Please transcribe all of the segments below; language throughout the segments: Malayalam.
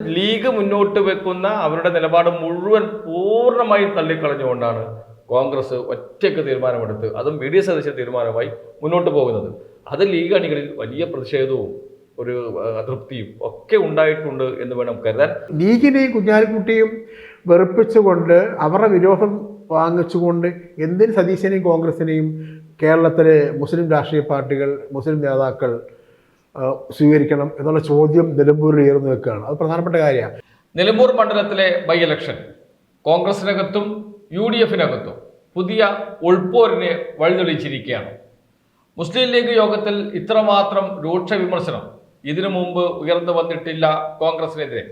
ലീഗ് മുന്നോട്ട് വെക്കുന്ന അവരുടെ നിലപാട് മുഴുവൻ പൂർണമായി തള്ളിക്കളഞ്ഞുകൊണ്ടാണ് കോൺഗ്രസ് ഒറ്റയ്ക്ക് തീരുമാനമെടുത്ത് അതും ബി ഡി എസ് സദസ്യ തീരുമാനമായി മുന്നോട്ട് പോകുന്നത്. അത് ലീഗ് അണികളിൽ വലിയ പ്രതിഷേധവും ഒരു അതൃപ്തിയും ഒക്കെ ഉണ്ടായിട്ടുണ്ട് എന്ന് വേണം കരുതാൻ. ലീഗിനെയും കുഞ്ഞാലിക്കുട്ടിയും വെറുപ്പിച്ചുകൊണ്ട് അവരുടെ വിരോധം വാങ്ങിച്ചുകൊണ്ട് എന്തിന് സതീശനെയും കോൺഗ്രസിനെയും കേരളത്തിലെ മുസ്ലിം രാഷ്ട്രീയ പാർട്ടികൾ മുസ്ലിം നേതാക്കൾ സ്വീകരിക്കണം എന്നുള്ള ചോദ്യം നിലമ്പൂരിൽ ഉയർന്നു വെക്കുകയാണ് അത് പ്രധാനപ്പെട്ട കാര്യമാണ്. നിലമ്പൂർ മണ്ഡലത്തിലെ ബൈ ഇലക്ഷൻ കോൺഗ്രസിനകത്തും യു ഡി എഫിനകത്തും പുതിയ ഉൾപോരിനെ വഴിതെളിച്ചിരിക്കുകയാണ്. മുസ്ലിം ലീഗ് യോഗത്തിൽ ഇത്രമാത്രം രൂക്ഷ വിമർശനം ഇതിനു മുമ്പ് ഉയർന്നു വന്നിട്ടില്ല കോൺഗ്രസിനെതിരെ.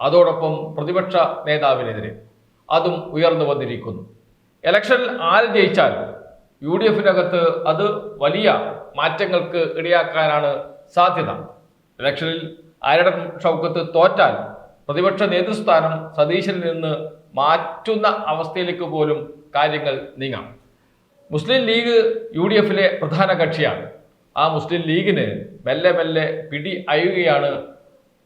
അതോടൊപ്പം പ്രതിപക്ഷ നേതാവിനെതിരെ അതും ഉയർന്നു വന്നിരിക്കുന്നു. ഇലക്ഷനിൽ ആര് ജയിച്ചാലും യു ഡി എഫിനകത്ത് അത് വലിയ മാറ്റങ്ങൾക്ക് ഇടയാക്കാനാണ് സാധ്യത. ഇലക്ഷനിൽ ആരുടെ ഷൗക്കത്ത് തോറ്റാൽ പ്രതിപക്ഷ നേതൃസ്ഥാനം സതീശനിൽ നിന്ന് മാറ്റുന്ന അവസ്ഥയിലേക്ക് പോലും കാര്യങ്ങൾ നീങ്ങാം. മുസ്ലിം ലീഗ് യു ഡി എഫിലെ പ്രധാന കക്ഷിയാണ്. ആ മുസ്ലിം ലീഗിന് മെല്ലെ മെല്ലെ പിടി അയുകയാണ്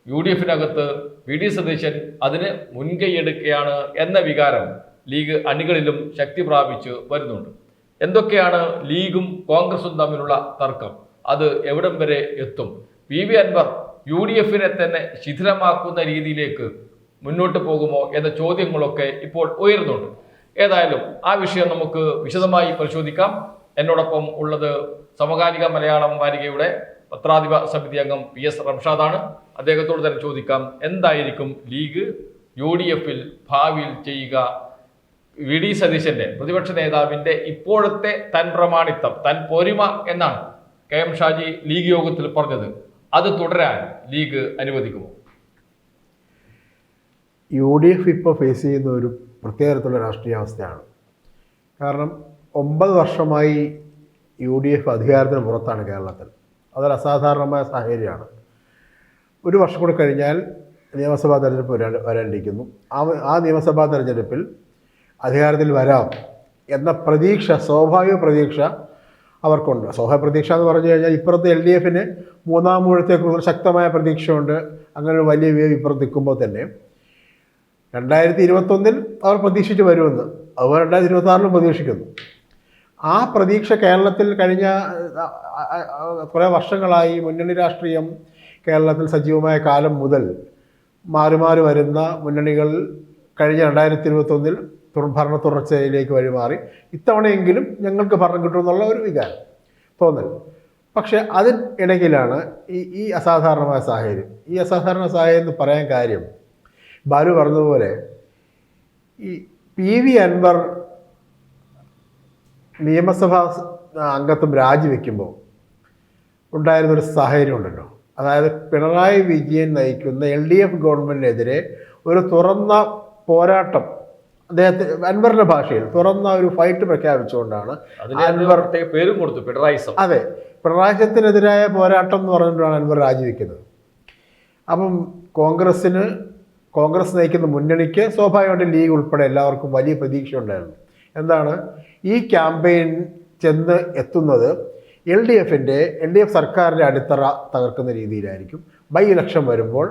യു ഡി എഫിനകത്ത് വി ഡി സതീശൻ അതിന് മുൻകൈയെടുക്കുകയാണ് എന്ന വികാരം ലീഗ് അണികളിലും ശക്തി പ്രാപിച്ച് വരുന്നുണ്ട്. എന്തൊക്കെയാണ് ലീഗും കോൺഗ്രസും തമ്മിലുള്ള തർക്കം? അത് എവിടം വരെ എത്തും? P V Anvar U D എഫിനെ തന്നെ ശിഥിലമാക്കുന്ന രീതിയിലേക്ക് മുന്നോട്ട് പോകുമോ എന്ന ചോദ്യങ്ങളൊക്കെ ഇപ്പോൾ ഉയരുന്നുണ്ട്. ഏതായാലും ആ വിഷയം നമുക്ക് വിശദമായി പരിശോധിക്കാം. എന്നോടൊപ്പം ഉള്ളത് സമകാലിക മലയാളം വാരികയുടെ പത്രാധിപ സമിതി അംഗം പി എസ് റംഷാദാണ്. അദ്ദേഹത്തോട് തന്നെ ചോദിക്കാം എന്തായിരിക്കും ലീഗ് യു ഡി എഫിൽ ഭാവിയിൽ ചെയ്യുക? വി ഡി സതീശന്റെ പ്രതിപക്ഷ നേതാവിന്റെ ഇപ്പോഴത്തെ തൻ പ്രമാണിത്വം തൻ പൊരിമ എന്നാണ് കെ എം ഷാജി ലീഗ് യോഗത്തിൽ പറഞ്ഞത് അത് തുടരാൻ ലീഗ് അനുവദിക്കുമോ? യു ഡി എഫ് ഇപ്പോൾ ഫേസ് ചെയ്യുന്ന ഒരു പ്രത്യേകതരത്തിലുള്ള രാഷ്ട്രീയ അവസ്ഥയാണ്. കാരണം ഒമ്പത് വർഷമായി യു ഡി എഫ് അധികാരത്തിന് പുറത്താണ് കേരളത്തിൽ. അതൊരു അസാധാരണമായ സാഹചര്യമാണ്. ഒരു വർഷം കൂടി കഴിഞ്ഞാൽ നിയമസഭാ തെരഞ്ഞെടുപ്പ് വരാൻ വരാനിരിക്കുന്നു. ആ ആ നിയമസഭാ തെരഞ്ഞെടുപ്പിൽ അധികാരത്തിൽ വരാം എന്ന പ്രതീക്ഷ സ്വാഭാവിക പ്രതീക്ഷ അവർക്കുണ്ട്. സ്വാഭാവിക പ്രതീക്ഷ എന്ന് പറഞ്ഞു കഴിഞ്ഞാൽ ഇപ്പുറത്ത് എൽ ഡി എഫിന് മൂന്നാം ഊഴത്തെക്കുറിച്ച് ശക്തമായ പ്രതീക്ഷയുണ്ട്. അങ്ങനെ ഒരു വലിയ വേവ് ഇപ്പുറത്ത് നിൽക്കുമ്പോൾ തന്നെ. രണ്ടായിരത്തി ഇരുപത്തൊന്നിൽ അവർ പ്രതീക്ഷിച്ച് വരുമെന്ന്. അവർ രണ്ടായിരത്തി ഇരുപത്തി ആറിലും പ്രതീക്ഷിക്കുന്നു. ആ പ്രതീക്ഷ കേരളത്തിൽ കഴിഞ്ഞ കുറേ വർഷങ്ങളായി മുന്നണി രാഷ്ട്രീയം കേരളത്തിൽ സജീവമായ കാലം മുതൽ മാറി മാറി വരുന്ന മുന്നണികൾ കഴിഞ്ഞ രണ്ടായിരത്തി ഇരുപത്തൊന്നിൽ ഭരണ തുടർച്ചയിലേക്ക് വഴിമാറി. ഇത്തവണയെങ്കിലും ഞങ്ങൾക്ക് ഭരണം കിട്ടുമെന്നുള്ള ഒരു വികാരം തോന്നൽ. പക്ഷേ അതിനിടയിലാണ് ഈ ഈ അസാധാരണമായ സാഹചര്യം. ഈ അസാധാരണ സാഹചര്യം എന്ന് പറയാൻ കാര്യം ബാലു പറഞ്ഞതുപോലെ ഈ പി വി അൻവർ നിയമസഭാ അംഗത്വം രാജിവെക്കുമ്പോൾ ഉണ്ടായിരുന്നൊരു സാഹചര്യം ഉണ്ടല്ലോ അതായത് പിണറായി വിജയൻ നയിക്കുന്ന എൽ ഡി എഫ് ഗവൺമെന്റിനെതിരെ ഒരു തുറന്ന പോരാട്ടം അദ്ദേഹത്തെ അൻവറിന്റെ ഭാഷയിൽ തുറന്ന ഒരു ഫൈറ്റ് പ്രഖ്യാപിച്ചുകൊണ്ടാണ് അൻവർ പേരും കൊടുത്തു പിണറായിസം. അതെ പിണറായിസത്തിനെതിരായ പോരാട്ടം എന്ന് പറഞ്ഞിട്ടാണ് അൻവർ രാജിവെക്കുന്നത്. അപ്പം കോൺഗ്രസ്സിന് കോൺഗ്രസ് നയിക്കുന്ന മുന്നണിക്ക് സ്വാഭാവികമായിട്ടും ലീഗ് ഉൾപ്പെടെ എല്ലാവർക്കും വലിയ പ്രതീക്ഷ ഉണ്ടായിരുന്നു എന്താണ്? ഈ ക്യാമ്പയിൻ ചെന്ന് എത്തുന്നത് എൽ ഡി എഫിന്റെ എൽ ഡി എഫ് സർക്കാരിന്റെ അടിത്തറ തകർക്കുന്ന രീതിയിലായിരിക്കും. ബൈ ഇലക്ഷൻ വരുമ്പോൾ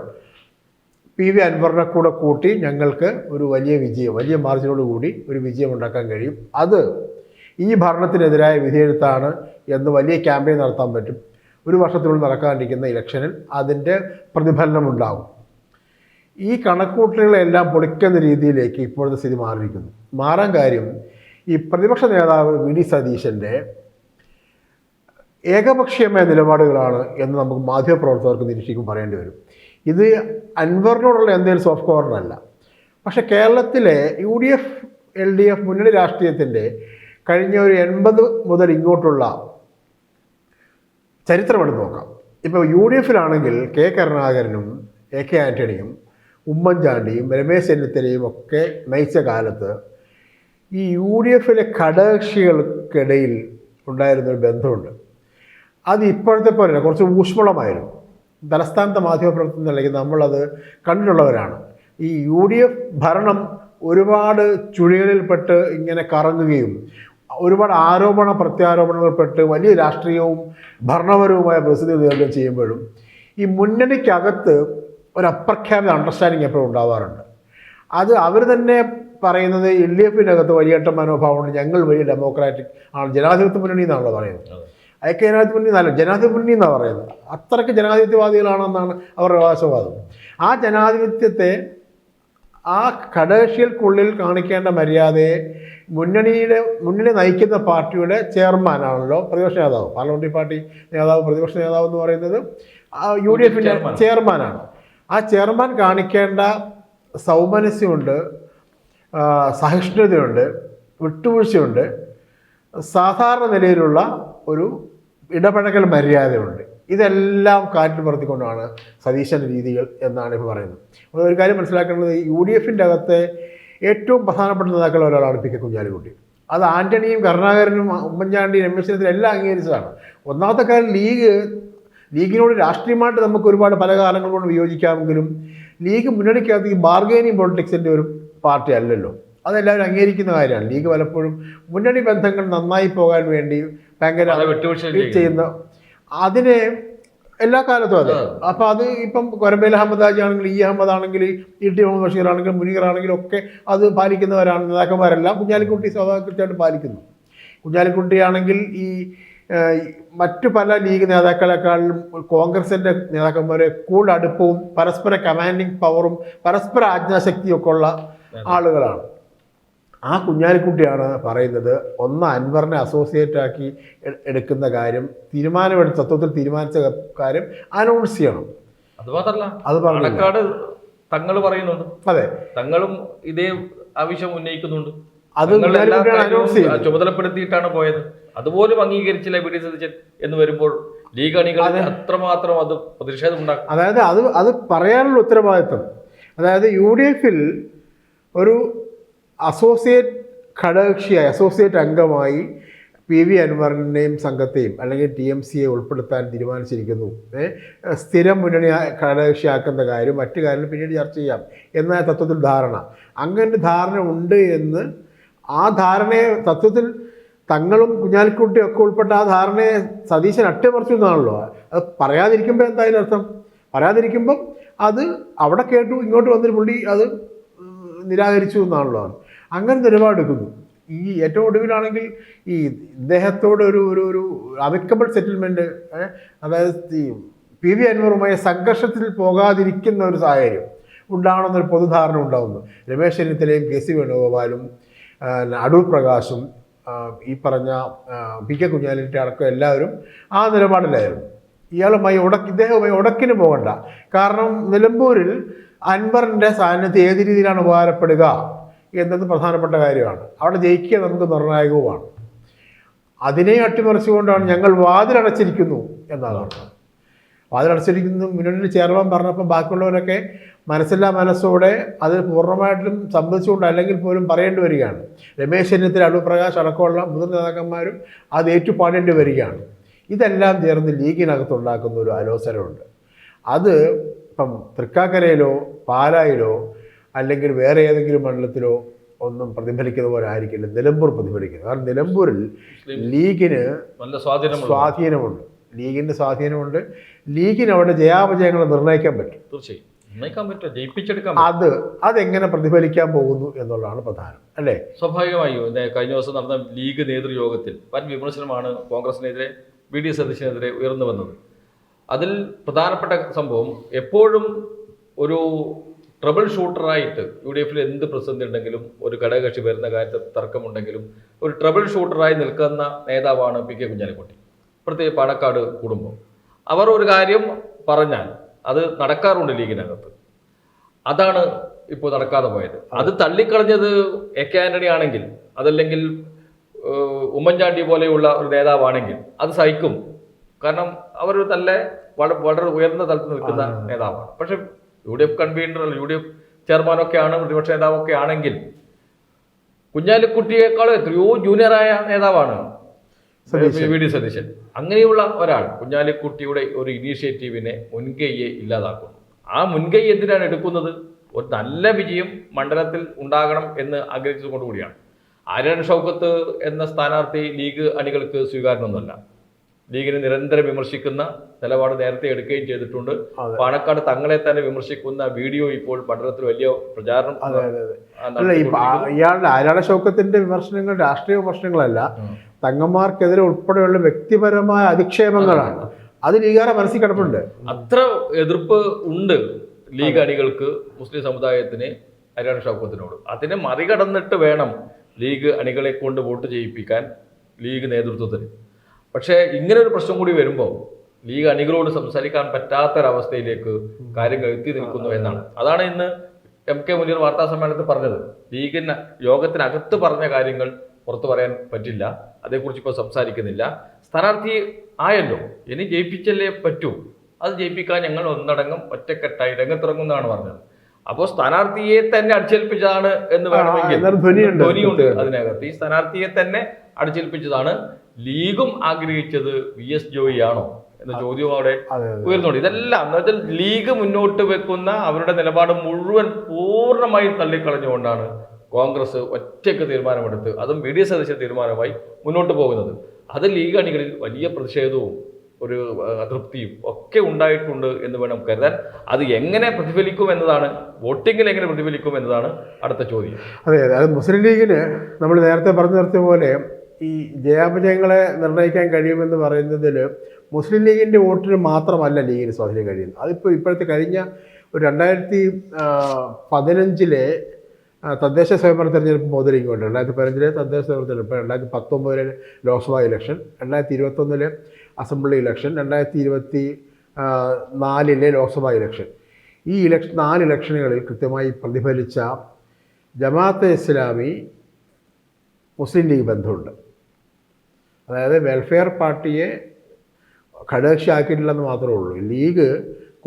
പി വി അൻവറിനെ കൂടെ കൂട്ടി ഞങ്ങൾക്ക് ഒരു വലിയ വിജയം വലിയ മാർജിനോട് കൂടി ഒരു വിജയം ഉണ്ടാക്കാൻ കഴിയും. അത് ഈ ഭരണത്തിനെതിരായ വിധിയെഴുത്താണ് എന്ന് വലിയ ക്യാമ്പയിൻ നടത്താൻ പറ്റും. ഒരു വർഷത്തിനുള്ളിൽ നടക്കാണ്ടിരിക്കുന്ന ഇലക്ഷനിൽ അതിന്റെ പ്രതിഫലനം ഉണ്ടാകും ഈ കണക്കൂട്ടലുകളെല്ലാം പൊളിക്കുന്ന രീതിയിലേക്ക് ഇപ്പോഴത്തെ സ്ഥിതി മാറിയിരിക്കുന്നു. മാറാൻ കാര്യം ഈ പ്രതിപക്ഷ നേതാവ് വി ഡി സതീശന്റെ ഏകപക്ഷീയമായ നിലപാടുകളാണ് എന്ന് നമുക്ക് മാധ്യമപ്രവർത്തകർക്ക് നിരീക്ഷിക്കും പറയേണ്ടി വരും. ഇത് അൻവറിനോടുള്ള എന്തെങ്കിലും സോഫ്റ്റ് കോർണറല്ല പക്ഷേ കേരളത്തിലെ U D F L D F മുന്നണി രാഷ്ട്രീയത്തിന്റെ കഴിഞ്ഞ ഒരു എൺപത് മുതൽ ഇങ്ങോട്ടുള്ള ചരിത്രമെടുത്ത് നോക്കാം. ഇപ്പോൾ യു ഡി എഫിലാണെങ്കിൽ കെ കരുണാകരനും എ കെ ആന്റണിയും ഉമ്മൻചാണ്ടിയും രമേശ് ചെന്നിത്തലയും ഒക്കെ നയിച്ച കാലത്ത് ഈ യു ഡി എഫിലെ ഘടകകക്ഷികൾക്കിടയിൽ ഉണ്ടായിരുന്നൊരു ബന്ധമുണ്ട്. അത് ഇപ്പോഴത്തെ പോലെ കുറച്ച് ഊഷ്മളമായിരുന്നു. തലസ്ഥാനത്തെ മാധ്യമപ്രവർത്തനം അല്ലെങ്കിൽ നമ്മളത് കണ്ടിട്ടുള്ളവരാണ്. ഈ യു ഡി എഫ് ഭരണം ഒരുപാട് ചുഴികളിൽപ്പെട്ട് ഇങ്ങനെ കറങ്ങുകയും ഒരുപാട് ആരോപണ പ്രത്യാരോപണങ്ങൾപ്പെട്ട് വലിയ രാഷ്ട്രീയവും ഭരണപരവുമായ പ്രതിസന്ധി നേരിടുകയും ചെയ്യുമ്പോഴും ഈ മുന്നണിക്കകത്ത് ഒരു അപ്രഖ്യാപിത അണ്ടർസ്റ്റാൻഡിങ് എപ്പോഴും ഉണ്ടാവാറുണ്ട്. അത് അവർ തന്നെ പറയുന്നത് എൽ ഡി എഫിനകത്ത് വലിയ മനോഭാവമുണ്ട് ഞങ്ങൾ വലിയ ഡെമോക്രാറ്റിക് ആണ് ജനാധിപത്യ മുന്നണി എന്നാണല്ലോ പറയുന്നത്. ഐക്യജനാധിപത്യ മുന്നണി എന്നല്ല ജനാധിപത്യ എന്നാണ് പറയുന്നത്? അത്രയ്ക്ക് ജനാധിപത്യവാദികളാണെന്നാണ് അവരുടെ അവകാശവാദം ആ ജനാധിപത്യത്തെ ആ ഘടകക്ഷികൾക്കുള്ളിൽ കാണിക്കേണ്ട മര്യാദയെ മുന്നണിയുടെ മുന്നണി നയിക്കുന്ന പാർട്ടിയുടെ ചെയർമാനാണല്ലോ പ്രതിപക്ഷ നേതാവ്. പാർലമെന്ററി പാർട്ടി നേതാവ് പ്രതിപക്ഷ നേതാവ് എന്ന് പറയുന്നത് യു ഡി എഫിന്റെ ചെയർമാനാണ്. ആ ചെയർമാൻ കാണിക്കേണ്ട സൗമനസ്യമുണ്ട് സഹിഷ്ണുതയുണ്ട് വിട്ടുവീഴ്ചയുണ്ട്. സാധാരണ നിലയിലുള്ള ഒരു ഇടപഴകൽ മര്യാദയുണ്ട്. ഇതെല്ലാം കാറ്റിൽ പറത്തിക്കൊണ്ടാണ് സതീശന്റെ രീതികൾ എന്നാണ് ഇപ്പോൾ പറയുന്നത്. ഒരു കാര്യം മനസ്സിലാക്കേണ്ടത് യു ഡി എഫിന്റെ അകത്തെ ഏറ്റവും പ്രധാനപ്പെട്ട നേതാക്കളിൽ ഒരാളാണ് പി കെ കുഞ്ഞാലിക്കുട്ടി. അത് ആന്റണിയും കരുണാകരനും ഉമ്മൻചാണ്ടിയും രമേശ് എസ് എല്ലാം അംഗീകരിച്ചതാണ്. ഒന്നാമത്തെ കാര്യം ലീഗ് ലീഗിനോട് രാഷ്ട്രീയമായിട്ട് നമുക്ക് ഒരുപാട് പല കാലങ്ങൾ കൊണ്ട് വിയോജിക്കാമെങ്കിലും ലീഗ് മുന്നണിക്കകത്ത് ഈ ബാർഗൈനിങ് പൊളിറ്റിക്സിന്റെ ഒരു പാർട്ടി അല്ലല്ലോ. അതെല്ലാവരും അംഗീകരിക്കുന്ന കാര്യമാണ്. ലീഗ് പലപ്പോഴും മുന്നണി ബന്ധങ്ങൾ നന്നായി പോകാൻ വേണ്ടി ഭയങ്കര ചെയ്യുന്ന. അതിനെ എല്ലാ കാലത്തും അതെ. അപ്പൊ അത് ഇപ്പം കൊരമ്പേൽ അഹമ്മദ് ആജി ആണെങ്കിൽ ഇ അഹമ്മദ് ആണെങ്കിൽ ഇ ടി മുഹമ്മദ് ബഷീർ ആണെങ്കിലും മുനീർ ആണെങ്കിലും ഒക്കെ അത് പാലിക്കുന്നവരാണ് നേതാക്കന്മാരെല്ലാം. കുഞ്ഞാലിക്കുട്ടി സ്വാഭാവിക കൃത്യമായിട്ട് പാലിക്കുന്നു. കുഞ്ഞാലിക്കുട്ടി ആണെങ്കിൽ ഈ മറ്റു പല ലീഗ് നേതാക്കളെക്കാളും കോൺഗ്രസിന്റെ നേതാക്കന്മാരെ കൂടുതൽ അടുപ്പവും പരസ്പര കമാൻഡിങ് പവറും പരസ്പര ആജ്ഞാശക്തിയൊക്കെ ഉള്ള ആളുകളാണ്. ആ കുഞ്ഞാലിക്കുട്ടിയാണ് പറയുന്നത് ഒന്ന് അൻവറിനെ അസോസിയേറ്റ് ആക്കി എടുക്കുന്ന കാര്യം തീരുമാനമെടുത്ത തത്വത്തിൽ തീരുമാനിച്ച കാര്യം അനൗൺസ് ചെയ്യണം. അത് മാത്രല്ല അത് പറഞ്ഞു തങ്ങൾ പറയുന്നുണ്ട്. അതെ. തങ്ങളും ഇതേ ആവശ്യം ഉന്നയിക്കുന്നുണ്ട്. അത്. ചുമതലപ്പെടുത്തിയിട്ടാണ് പോയത്. അതുപോലും അംഗീകരിച്ചില്ല വി ഡി സതീശൻ എന്ന് വരുമ്പോൾ ലീഗ് അണികൾ അത്രമാത്രം അത് പ്രതിഷേധം ഉണ്ടാക്കും. അതായത് അത് അത് പറയാനുള്ള ഉത്തരവാദിത്വം. അതായത് യു ഡി എഫിൽ ഒരു അസോസിയേറ്റ് ഘടകകക്ഷിയായി അസോസിയേറ്റ് അംഗമായി പി വി അൻവറിനെയും സംഘത്തെയും അല്ലെങ്കിൽ ടി എം സിയെ ഉൾപ്പെടുത്താൻ തീരുമാനിച്ചിരിക്കുന്നു. സ്ഥിരം മുന്നണി ഘടകകക്ഷിയാക്കുന്ന കാര്യം മറ്റു കാര്യങ്ങൾ പിന്നീട് ചർച്ച ചെയ്യാം എന്ന തത്വത്തിൽ ധാരണ. അങ്ങനെ ധാരണ ഉണ്ട് എന്ന് ആ ധാരണയെ തത്വത്തിൽ തങ്ങളും കുഞ്ഞാലിക്കുട്ടിയും ഒക്കെ ഉൾപ്പെട്ട ആ ധാരണയെ സതീശൻ അട്ടിമറിച്ചു എന്നാണല്ലോ. അത് പറയാതിരിക്കുമ്പോൾ എന്താ അതിന്റെ അർത്ഥം പറയാതിരിക്കുമ്പം അത് അവിടെ കേട്ടു ഇങ്ങോട്ട് വന്നൊരു പുള്ളി അത് നിരാകരിച്ചു എന്നാണല്ലോ. അങ്ങനെ നിലപാടെടുക്കുന്നു ഈ ഏറ്റവും ഒടുവിലാണെങ്കിൽ ഈ ഇദ്ദേഹത്തോട് ഒരു ഒരു ഒരു അമിക്കബിൾ സെറ്റിൽമെന്റ് അതായത് ഈ പി വി അൻവറുമായി സംഘർഷത്തിൽ പോകാതിരിക്കുന്ന ഒരു സാഹചര്യം ഉണ്ടാവണമെന്നൊരു പൊതുധാരണ ഉണ്ടാകുന്നു രമേശ് ചെന്നിത്തലയും കെ സി വേണുഗോപാലും അടൂർ പ്രകാശും ഈ പറഞ്ഞ പി കെ കുഞ്ഞാലിറ്റി അടക്കം എല്ലാവരും ആ നിലപാടിലായിരുന്നു. ഇയാളുമായി ഉടക്ക് ഇദ്ദേഹവുമായി ഉടക്കിന് പോകണ്ട. കാരണം നിലമ്പൂരിൽ അൻവറിന്റെ സാന്നിധ്യം ഏത് രീതിയിലാണ് ഉപകാരപ്പെടുക? എന്നത് പ്രധാനപ്പെട്ട കാര്യമാണ്. അവിടെ ജയിക്കുക നമുക്ക് നിർണായകവുമാണ്. അതിനെ അട്ടിമറിച്ചുകൊണ്ടാണ് ഞങ്ങൾ വാതിലടച്ചിരിക്കുന്നു എന്നതാണ്. വാതിലടച്ചിരിക്കുന്നു മുന്നണിയിൽ ചേർവാൻ പറഞ്ഞപ്പോൾ ബാക്കിയുള്ളവരൊക്കെ മനസ്സില്ലാ മനസ്സോടെ അത് പൂർണമായിട്ടും സമ്മതിച്ചുകൊണ്ട് അല്ലെങ്കിൽ പോലും പറയേണ്ടി വരികയാണ്. രമേശ് ചെന്നിത്തല അടൂർ പ്രകാശ് അടക്കമുള്ള മുതിർന്ന നേതാക്കന്മാരും അത് ഏറ്റുപാടേണ്ടി വരികയാണ്. ഇതെല്ലാം ചേർന്ന് ലീഗിനകത്തുണ്ടാക്കുന്ന ഒരു ആലോചനയുണ്ട്. അത് ഇപ്പം തൃക്കാക്കരയിലോ പാലായിലോ അല്ലെങ്കിൽ വേറെ ഏതെങ്കിലും മണ്ഡലത്തിലോ ഒന്നും പ്രതിഫലിക്കുന്ന പോലെ ആയിരിക്കില്ല നിലമ്പൂർ പ്രതിഫലിക്കുന്നത് കാരണം നിലമ്പൂരിൽ ലീഗിന് നല്ല സ്വാധീനം സ്വാധീനമുണ്ട്. ലീഗിന്റെ സ്വാധീനമുണ്ട്. ലീഗിന് അവിടെ ജയാപജയങ്ങൾ നിർണയിക്കാൻ പറ്റും. തീർച്ചയായും. അത് അതെങ്ങനെ പ്രതിഫലിക്കാൻ പോകുന്നു എന്നുള്ളതാണ് പ്രധാനം. അല്ലേ? സ്വാഭാവികമായും കഴിഞ്ഞ ദിവസം നടന്ന ലീഗ് നേതൃയോഗത്തിൽ വൻ വിമർശനമാണ് കോൺഗ്രസിനെതിരെ ബി ഡി എസ് അധ്യക്ഷനെതിരെ ഉയർന്നു വന്നത്. അതിൽ പ്രധാനപ്പെട്ട സംഭവം എപ്പോഴും ഒരു ട്രബിൾ ഷൂട്ടറായിട്ട് യു ഡി എഫിൽ എന്ത് പ്രതിസന്ധി ഉണ്ടെങ്കിലും ഒരു ഘടകകക്ഷി വരുന്ന കാര്യത്തിൽ തർക്കമുണ്ടെങ്കിലും ഒരു ട്രബിൾ ഷൂട്ടറായി നിൽക്കുന്ന നേതാവാണ് പി കെ കുഞ്ഞാലിക്കുട്ടി. പ്രത്യേകിച്ച് പാണക്കാട് കുടുംബം അവർ ഒരു കാര്യം പറഞ്ഞാൽ അത് നടക്കാറുണ്ട് ലീഗിനകത്ത്. അതാണ് ഇപ്പോൾ നടക്കാതെ പോയത്. അത് തള്ളിക്കളഞ്ഞത് എ കെ ആന്റണി ആണെങ്കിൽ അതല്ലെങ്കിൽ ഉമ്മൻചാണ്ടി പോലെയുള്ള ഒരു നേതാവാണെങ്കിൽ അത് സഹിക്കും. കാരണം അവർ നല്ല വള- വളരെ ഉയർന്ന തലത്തിൽ നിൽക്കുന്ന നേതാവാണ്. പക്ഷെ U D F convener U D F ചെയർമാനൊക്കെയാണ് പ്രതിപക്ഷ നേതാവൊക്കെ ആണെങ്കിൽ. കുഞ്ഞാലിക്കുട്ടിയേക്കാൾ എത്രയോ ജൂനിയറായ നേതാവാണ്. V D Satheesan. അങ്ങനെയുള്ള ഒരാൾ കുഞ്ഞാലിക്കുട്ടിയുടെ ഒരു ഇനീഷ്യേറ്റീവിനെ മുൻകൈയെ ഇല്ലാതാക്കുന്നു. ആ മുൻകൈ എന്തിനാണ് എടുക്കുന്നത്? ഒരു നല്ല വിജയം മണ്ഡലത്തിൽ ഉണ്ടാകണം എന്ന് ആഗ്രഹിച്ചതുകൊണ്ടുകൂടിയാണ് ആര്യൻ ഷൗക്കത്ത് എന്ന സ്ഥാനാർത്ഥി ലീഗ് അണികൾക്ക് സ്വീകാര്യമൊന്നുമല്ല. ലീഗിനെ നിരന്തരം വിമർശിക്കുന്ന നിലപാട് നേരത്തെ എടുക്കുകയും ചെയ്തിട്ടുണ്ട്. പാണക്കാട് തങ്ങളെ തന്നെ വിമർശിക്കുന്ന വീഡിയോ ഇപ്പോൾ പട്ടണത്തിൽ വലിയ പ്രചാരണം. ഇയാളുടെ ആരാട ശൗക്കത്തിന്റെ വിമർശനങ്ങൾ രാഷ്ട്രീയ വിമർശനങ്ങളല്ല. തങ്ങന്മാർക്കെതിരെ ഉൾപ്പെടെയുള്ള വ്യക്തിപരമായ അധിക്ഷേപങ്ങളാണ്. അത് ലീഗാരെ മനസ്സിൽ കിടപ്പുണ്ട്. അത്ര എതിർപ്പ് ഉണ്ട് ലീഗ് അണികൾക്ക് മുസ്ലിം സമുദായത്തിന് ഹരിയാണ ഷൗക്കത്തിനോട് അതിനെ മറികടന്നിട്ട് വേണം ലീഗ് അണികളെ കൊണ്ട് വോട്ട് ചെയ്യിപ്പിക്കാൻ ലീഗ് നേതൃത്വത്തിന്. പക്ഷേ ഇങ്ങനെ ഒരു പ്രശ്നം കൂടി വരുമ്പോൾ ലീഗ് അണികളോട് സംസാരിക്കാൻ പറ്റാത്തൊരവസ്ഥയിലേക്ക് കാര്യങ്ങൾ എത്തി നിൽക്കുന്നു എന്നാണ്. അതാണ് ഇന്ന് എം കെ മുനീർ വാർത്താ സമ്മേളനത്തിൽ പറഞ്ഞത്. ലീഗിന് യോഗത്തിനകത്ത് പറഞ്ഞ കാര്യങ്ങൾ പുറത്തു പറയാൻ പറ്റില്ല. അതേക്കുറിച്ച് ഇപ്പോൾ സംസാരിക്കുന്നില്ല. സ്ഥാനാർത്ഥി ആയല്ലോ. ഇനി ജയിപ്പിച്ചല്ലേ പറ്റൂ. അത് ജയിപ്പിക്കാൻ ഞങ്ങൾ ഒന്നടങ്കം ഒറ്റക്കെട്ടായി രംഗത്തിറങ്ങുന്നതാണ് പറഞ്ഞത്. അപ്പോൾ സ്ഥാനാർത്ഥിയെ തന്നെ അടിച്ചേൽപ്പിച്ചതാണ് എന്ന് വേണമെങ്കിൽ. ധ്വനിയുണ്ട്. അതിനകത്ത്. ഈ സ്ഥാനാർത്ഥിയെ തന്നെ അടിച്ചേൽപ്പിച്ചതാണ് ലീഗും ആഗ്രഹിച്ചത് വി എസ് ജോയി ആണോ എന്ന ചോദ്യവും അവിടെ ഉയർന്നുണ്ട്. ഇതെല്ലാം എന്ന് വെച്ചാൽ ലീഗ് മുന്നോട്ട് വെക്കുന്ന അവരുടെ നിലപാട് മുഴുവൻ പൂർണമായും തള്ളിക്കളഞ്ഞുകൊണ്ടാണ് കോൺഗ്രസ് ഒറ്റയ്ക്ക് തീരുമാനമെടുത്ത് അതും ബി ഡി എസ് സദസ്യ തീരുമാനമായി മുന്നോട്ട് പോകുന്നത്. അത് ലീഗ് അണികളിൽ വലിയ പ്രതിഷേധവും ഒരു അതൃപ്തിയും ഒക്കെ ഉണ്ടായിട്ടുണ്ട് എന്ന് വേണം കരുതാൻ. അത് എങ്ങനെ പ്രതിഫലിക്കും എന്നതാണ് വോട്ടിങ്ങിൽ എങ്ങനെ പ്രതിഫലിക്കും എന്നതാണ് അടുത്ത ചോദ്യം. അതെ അതെ. അത് മുസ്ലിം ലീഗിന് നമ്മൾ നേരത്തെ പറഞ്ഞു നിർത്തിയ പോലെ ഈ ജയാപജയങ്ങളെ നിർണയിക്കാൻ കഴിയുമെന്ന് പറയുന്നതിൽ മുസ്ലിം ലീഗിന്റെ വോട്ടിന് മാത്രമല്ല ലീഗിന് സ്വാധീനം കഴിയുന്നത്. അതിപ്പോൾ ഇപ്പോഴത്തെ കഴിഞ്ഞ ഒരു രണ്ടായിരത്തി പതിനഞ്ചിലെ തദ്ദേശ സ്വയംഭരണ തെരഞ്ഞെടുപ്പ് മുതലിങ്ങോട്ട് രണ്ടായിരത്തി പതിനഞ്ചിലെ തദ്ദേശ സ്വയംഭരണ തെരഞ്ഞെടുപ്പ് രണ്ടായിരത്തി പത്തൊമ്പതിലെ ലോക്സഭാ ഇലക്ഷൻ രണ്ടായിരത്തി ഇരുപത്തൊന്നിലെ അസംബ്ലി ഇലക്ഷൻ രണ്ടായിരത്തി ഇരുപത്തി നാലിലെ ലോക്സഭാ ഇലക്ഷൻ. ഈ ഇലക്ഷൻ നാല് ഇലക്ഷനുകളിൽ കൃത്യമായി പ്രതിഫലിച്ച ജമാഅത്തെ ഇസ്ലാമി മുസ്ലിം ലീഗ് ബന്ധമുണ്ട്. അതായത് വെൽഫെയർ പാർട്ടിയെ ഘടകക്ഷിയാക്കിയിട്ടില്ലെന്ന് മാത്രമേ ഉള്ളൂ. ലീഗ്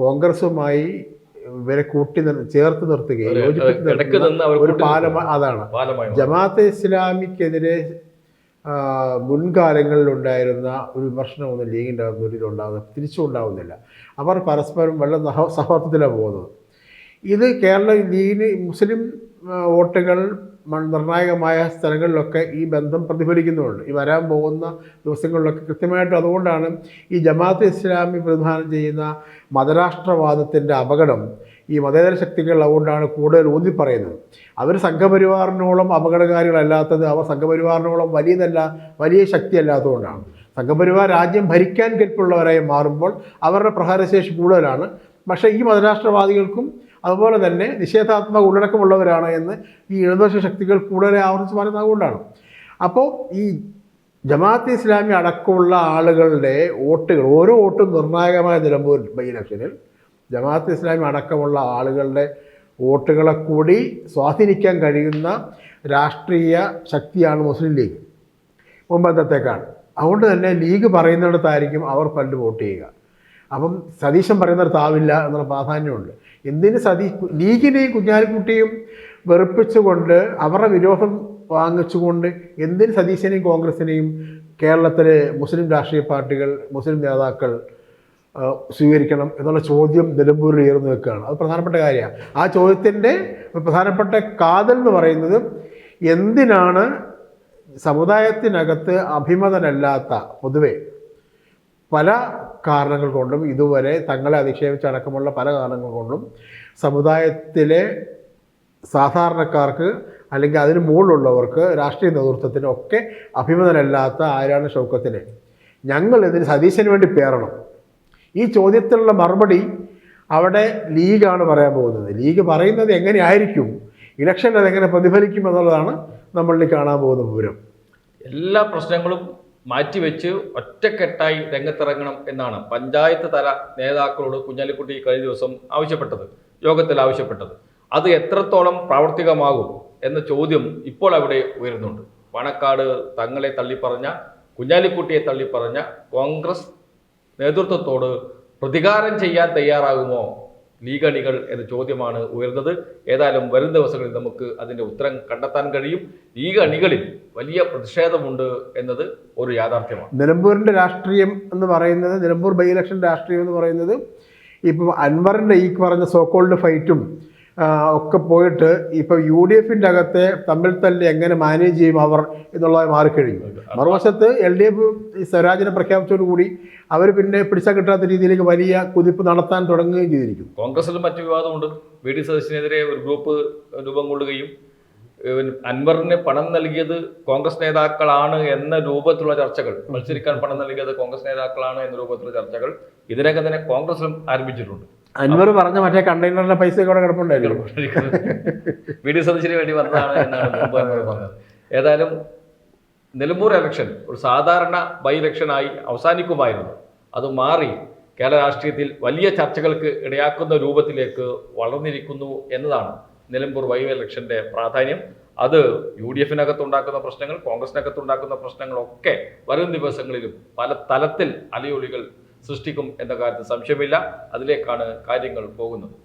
കോൺഗ്രസുമായി ഇവരെ കൂട്ടി ചേർത്ത് നിർത്തുകയും അവർ ഒരു പാലമ പാലം അതാണ്. ജമാഅത്ത് ഇസ്ലാമിക്കെതിരെ മുൻകാലങ്ങളിൽ ഉണ്ടായിരുന്ന ഒരു വിമർശനമൊന്നും ലീഗിന്റെ അകത്തുനിന്ന് ഉണ്ടാകുന്നത് തിരിച്ചും ഉണ്ടാകുന്നില്ല അവർ പരസ്പരം വളരെ സഹ സൗഹൃദത്തിലാണ് പോകുന്നത്. ഇത് കേരള ലീഗിന് മുസ്ലിം വോട്ടുകൾ നിർണായകമായ സ്ഥലങ്ങളിലൊക്കെ ഈ ബന്ധം പ്രതിഫലിക്കുന്നുണ്ട്. ഈ വരാൻ പോകുന്ന ദിവസങ്ങളിലൊക്കെ കൃത്യമായിട്ട് അതുകൊണ്ടാണ് ഈ ജമാഅത്ത് ഇസ്ലാമി പ്രതിദാനം ചെയ്യുന്ന മതരാഷ്ട്രവാദത്തിന്റെ അപകടം ഈ മതേതര ശക്തികൾ അതുകൊണ്ടാണ് കൂടുതൽ ഊന്നി പറയുന്നത് അവർ സംഘപരിവാറിനോളം അപകടകാരികളല്ലാത്തത് അവർ സംഘപരിവാറിനോളം വലിയതല്ല വലിയ ശക്തി അല്ലാത്തതുകൊണ്ടാണ് സംഘപരിവാർ രാജ്യം ഭരിക്കാൻ കെൽപ്പുള്ളവരായി മാറുമ്പോൾ അവരുടെ പ്രഹാരശേഷി കൂടുതലാണ്. പക്ഷേ ഈ മതരാഷ്ട്രവാദികൾക്കും അതുപോലെ തന്നെ നിഷേധാത്മക ഉള്ളടക്കമുള്ളവരാണ് എന്ന് ഈ ഇടതുപക്ഷ ശക്തികൾ കൂടുതൽ ആവർത്തിച്ച് പറയുന്നത് അതുകൊണ്ടാണ് അപ്പോൾ ഈ ജമാഅത്ത് ഇസ്ലാമി അടക്കമുള്ള ആളുകളുടെ വോട്ടുകൾ ഓരോ വോട്ടും നിർണായകമായ നിലമ്പൂർ ബൈ ഇലക്ഷനിൽ ജമാഅത്ത് ഇസ്ലാമി അടക്കമുള്ള ആളുകളുടെ വോട്ടുകളെ കൂടി സ്വാധീനിക്കാൻ കഴിയുന്ന രാഷ്ട്രീയ ശക്തിയാണ് മുസ്ലിം ലീഗ് മുമ്പത്തേക്കാൾ. അതുകൊണ്ട് തന്നെ ലീഗ് പറയുന്നിടത്തായിരിക്കും അവർ പണ്ട് വോട്ട് ചെയ്യുക. അപ്പം സതീശൻ പറയുന്നിടത്താവില്ല എന്നുള്ള പ്രാധാന്യമുണ്ട്. എന്തിന് സതീ ലീഗിനെയും കുഞ്ഞാലിക്കുട്ടിയും വെറുപ്പിച്ചുകൊണ്ട് അവരുടെ വിരോധം വാങ്ങിച്ചുകൊണ്ട് എന്തിന് സതീശനെയും കോൺഗ്രസിനെയും കേരളത്തിലെ മുസ്ലിം രാഷ്ട്രീയ പാർട്ടികൾ മുസ്ലിം നേതാക്കൾ സ്വീകരിക്കണം എന്നുള്ള ചോദ്യം നിലമ്പൂരിൽ ഉയർന്നു നിൽക്കുകയാണ്. അത് പ്രധാനപ്പെട്ട കാര്യമാണ്. ആ ചോദ്യത്തിന്റെ പ്രധാനപ്പെട്ട കാതൽ എന്ന് പറയുന്നത് എന്തിനാണ് സമുദായത്തിനകത്ത് അഭിമതനല്ലാത്ത പൊതുവെ പല കാരണങ്ങൾ കൊണ്ടും ഇതുവരെ തങ്ങളെ അധിക്ഷേപിച്ചടക്കമുള്ള പല കാരണങ്ങൾ കൊണ്ടും സമുദായത്തിലെ സാധാരണക്കാർക്ക് അല്ലെങ്കിൽ അതിന് മുകളിലുള്ളവർക്ക് രാഷ്ട്രീയ നേതൃത്വത്തിനൊക്കെ അഭിമതനല്ലാത്ത ആരാണ് ഷൗക്കത്തിനെ? ഞങ്ങൾ ഇതിന് സതീശന് വേണ്ടി പേറണം. ഈ ചോദ്യത്തിലുള്ള മറുപടി അവിടെ ലീഗാണ് പറയാൻ പോകുന്നത്. ലീഗ് പറയുന്നത് എങ്ങനെയായിരിക്കും? ഇലക്ഷൻ അതെങ്ങനെ പ്രതിഫലിക്കും എന്നുള്ളതാണ് നമ്മളിൽ കാണാൻ പോകുന്ന വിവരം. എല്ലാ പ്രശ്നങ്ങളും മാറ്റിവെച്ച് ഒറ്റക്കെട്ടായി രംഗത്തിറങ്ങണം എന്നാണ് പഞ്ചായത്ത് തല നേതാക്കളോട് കുഞ്ഞാലിക്കുട്ടി കഴിഞ്ഞ ദിവസം ആവശ്യപ്പെട്ടത് യോഗത്തിൽ ആവശ്യപ്പെട്ടത്. അത് എത്രത്തോളം പ്രാവർത്തികമാകും എന്ന ചോദ്യം ഇപ്പോൾ അവിടെ ഉയരുന്നുണ്ട്. പണക്കാട് തങ്ങളെ തള്ളിപ്പറഞ്ഞ കുഞ്ഞാലിക്കുട്ടിയെ തള്ളിപ്പറഞ്ഞ കോൺഗ്രസ് നേതൃത്വത്തോട് പ്രതികാരം ചെയ്യാൻ തയ്യാറാകുമോ ലീഗ് അണികൾ എന്ന ചോദ്യമാണ് ഉയർന്നത്. ഏതായാലും വരും ദിവസങ്ങളിൽ നമുക്ക് അതിന്റെ ഉത്തരം കണ്ടെത്താൻ കഴിയും. ലീഗ് അണികളിൽ വലിയ പ്രതിഷേധമുണ്ട് എന്നത് ഒരു യാഥാർത്ഥ്യമാണ്. നിലമ്പൂരിന്റെ രാഷ്ട്രീയം എന്ന് പറയുന്നത് നിലമ്പൂർ ബൈ ഇലക്ഷൻ രാഷ്ട്രീയം എന്ന് പറയുന്നത് ഇപ്പം അൻവറിന്റെ ഈ പറഞ്ഞ സോക്കോൾഡ് ഫൈറ്റും ഒക്കെ പോയിട്ട് ഇപ്പൊ യു ഡി എഫിന്റെ അകത്തെ തമ്മിൽ തല്ലി എങ്ങനെ മാനേജ് ചെയ്യും അവർ എന്നുള്ളത് മാറിക്കഴിഞ്ഞു. മറുവശത്ത് എൽ ഡി എഫ് സ്വരാജിനെ പ്രഖ്യാപിച്ചതോടുകൂടി അവർ പിന്നെ പിടിച്ചാൽ കിട്ടാത്ത രീതിയിലേക്ക് വലിയ കുതിപ്പ് നടത്താൻ തുടങ്ങുകയും ചെയ്തിരിക്കുന്നു കോൺഗ്രസിലും മറ്റു വിവാദമുണ്ട്. വി ഡി സദസ്സിനെതിരെ ഒരു ഗ്രൂപ്പ് രൂപം കൊള്ളുകയും അൻവറിന് പണം നൽകിയത് കോൺഗ്രസ് നേതാക്കളാണ് എന്ന രൂപത്തിലുള്ള ചർച്ചകൾ മത്സരിക്കാൻ പണം നൽകിയത് കോൺഗ്രസ് നേതാക്കളാണ് എന്ന രൂപത്തിലുള്ള ചർച്ചകൾ ഇതിനകം തന്നെ കോൺഗ്രസിലും ആരംഭിച്ചിട്ടുണ്ട്. അൻവർ പറഞ്ഞ മറ്റേ കണ്ടെയ്നറിന്റെ പൈസ കൂടെ കിടപ്പുണ്ടായിരുന്നു. വീഡിയോ ഡി വേണ്ടി വന്നതാണ് എന്നാണ് പറഞ്ഞത്. ഏതായാലും നിലമ്പൂർ ഇലക്ഷൻ ഒരു സാധാരണ ബൈ ഇലക്ഷനായി അവസാനിക്കുമായിരുന്നു. അത് മാറി കേരള രാഷ്ട്രീയത്തിൽ വലിയ ചർച്ചകൾക്ക് ഇടയാക്കുന്ന രൂപത്തിലേക്ക് വളർന്നിരിക്കുന്നു എന്നതാണ് നിലമ്പൂർ വൈ ഇലക്ഷന്റെ പ്രാധാന്യം. അത് യു ഡി എഫിനകത്ത് ഉണ്ടാക്കുന്ന പ്രശ്നങ്ങൾ കോൺഗ്രസിനകത്ത് ഉണ്ടാക്കുന്ന പ്രശ്നങ്ങളൊക്കെ വരും ദിവസങ്ങളിലും പല തലത്തിൽ അലയൊളികൾ സൃഷ്ടിക്കും എന്ന കാര്യത്തിൽ സംശയമില്ല. അതിലേക്കാണ് കാര്യങ്ങൾ പോകുന്നത്.